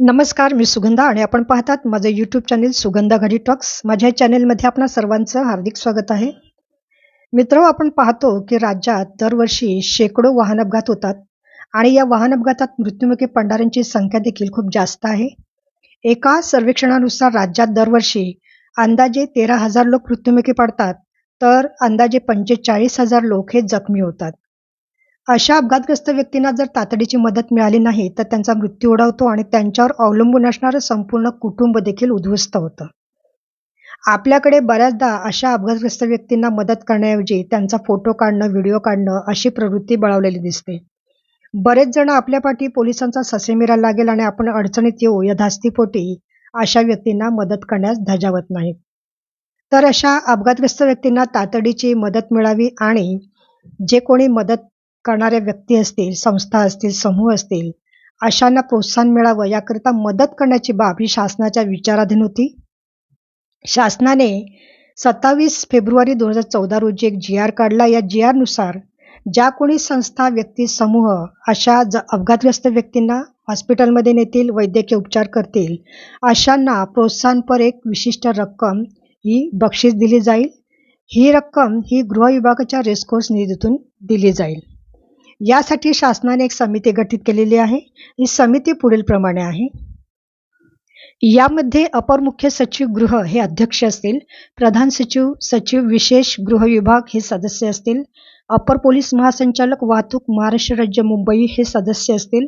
नमस्कार मी सुगंधा आणि आपण पाहतात माझं यूट्यूब चॅनेल सुगंधा घडी टॉक्स माझ्या चॅनेलमध्ये आपणा सर्वांचं हार्दिक स्वागत आहे. मित्र आपण पाहतो की राज्यात दरवर्षी शेकडो वाहन अपघात होतात आणि या वाहन अपघातात मृत्युमुखी पडणाऱ्यांची संख्या देखील खूप जास्त आहे. एका सर्वेक्षणानुसार राज्यात दरवर्षी अंदाजे तेरा हजार लोक मृत्युमुखी पडतात तर अंदाजे पंचेचाळीस हजार लोक हे जखमी होतात. अशा अपघातग्रस्त व्यक्तींना जर तातडीची मदत मिळाली नाही तर त्यांचा मृत्यू ओढवतो आणि त्यांच्यावर अवलंबून असणारं संपूर्ण कुटुंब देखील उद्ध्वस्त होतं. आपल्याकडे बऱ्याचदा अशा अपघातग्रस्त व्यक्तींना मदत करण्याऐवजी त्यांचा फोटो काढणं व्हिडिओ काढणं अशी प्रवृत्ती बळावलेली दिसते. बरेच जण आपल्या पाठी पोलिसांचा ससेमिरा लागेल आणि आपण अडचणीत येऊ या धास्तीपोटी अशा व्यक्तींना मदत करण्यास धजावत नाहीत. तर अशा अपघातग्रस्त व्यक्तींना तातडीची मदत मिळावी आणि जे कोणी मदत करणाऱ्या व्यक्ती असतील संस्था असतील समूह असतील अशांना प्रोत्साहन मिळावं याकरिता मदत करण्याची बाब ही शासनाच्या विचाराधीन होती. शासनाने सत्तावीस फेब्रुवारी दोन हजार चौदा रोजी एक जी आर काढला. या जी आरनुसार ज्या कोणी संस्था व्यक्ती समूह अशा ज अपघातग्रस्त व्यक्तींना हॉस्पिटलमध्ये नेतील वैद्यकीय उपचार करतील अशांना प्रोत्साहनपर एक विशिष्ट रक्कम ही बक्षीस दिली जाईल. ही रक्कम ही गृह विभागाच्या रेस्कोर्स निधीतून दिली जाईल. यासाठी शासनाने एक समिती गठीत केलेली आहे. ही समिती पुढील प्रमाणे आहे. यामध्ये अपर मुख्य सचिव गृह हे अध्यक्ष असतील. प्रधान सचिव सचिव विशेष गृह विभाग हे सदस्य असतील. अपर पोलीस महासंचालक वाहतूक महाराष्ट्र राज्य मुंबई हे सदस्य असतील.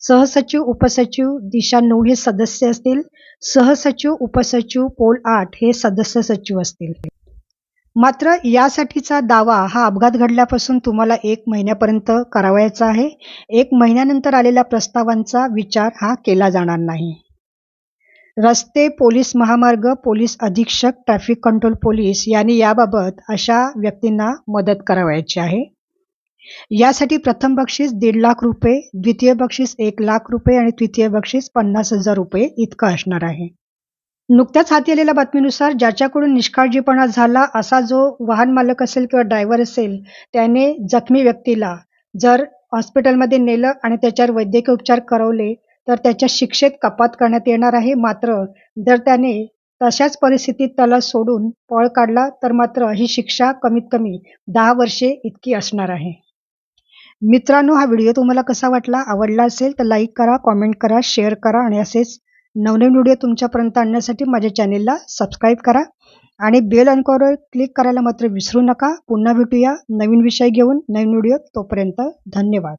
सहसचिव उपसचिव दिशा नऊ हे सदस्य असतील. सहसचिव उपसचिव पोल आठ हे सदस्य सचिव असतील. मात्र यासाठीचा दावा हा अपघात घडल्यापासून तुम्हाला एक महिन्यापर्यंत करावयाचा आहे. एक महिन्यानंतर आलेल्या प्रस्तावांचा विचार हा केला जाणार नाही. रस्ते पोलीस महामार्ग पोलीस अधीक्षक ट्रॅफिक कंट्रोल पोलीस यांनी याबाबत अशा व्यक्तींना मदत करावयाची आहे. यासाठी प्रथम बक्षीस दीड लाख रुपये द्वितीय बक्षीस एक लाख रुपये आणि तृतीय बक्षीस पन्नास हजार रुपये इतकं असणार आहे. नुकत्याच हाती आलेल्या बातमीनुसार ज्याच्याकडून निष्काळजीपणा झाला असा जो वाहन मालक असेल किंवा ड्रायव्हर असेल त्याने जखमी व्यक्तीला जर हॉस्पिटलमध्ये नेलं आणि त्याच्यावर वैद्यकीय उपचार करवले तर त्याच्या शिक्षेत कपात करण्यात येणार आहे. मात्र जर त्याने तशाच परिस्थितीत त्याला सोडून पळ काढला तर मात्र ही शिक्षा कमीत कमी दहा वर्षे इतकी असणार आहे. मित्रांनो हा व्हिडिओ तुम्हाला कसा वाटला आवडला असेल तर लाईक करा कॉमेंट करा शेअर करा आणि असेच नवनवीन व्हिडिओ तुमच्यापर्यंत आणण्यासाठी माझ्या चॅनेलला सबस्क्राईब करा आणि बेल अनकॉवर क्लिक करायला मात्र विसरू नका. पुन्हा भेटूया. नवीन विषय घेऊन नवीन व्हिडिओ तोपर्यंत धन्यवाद.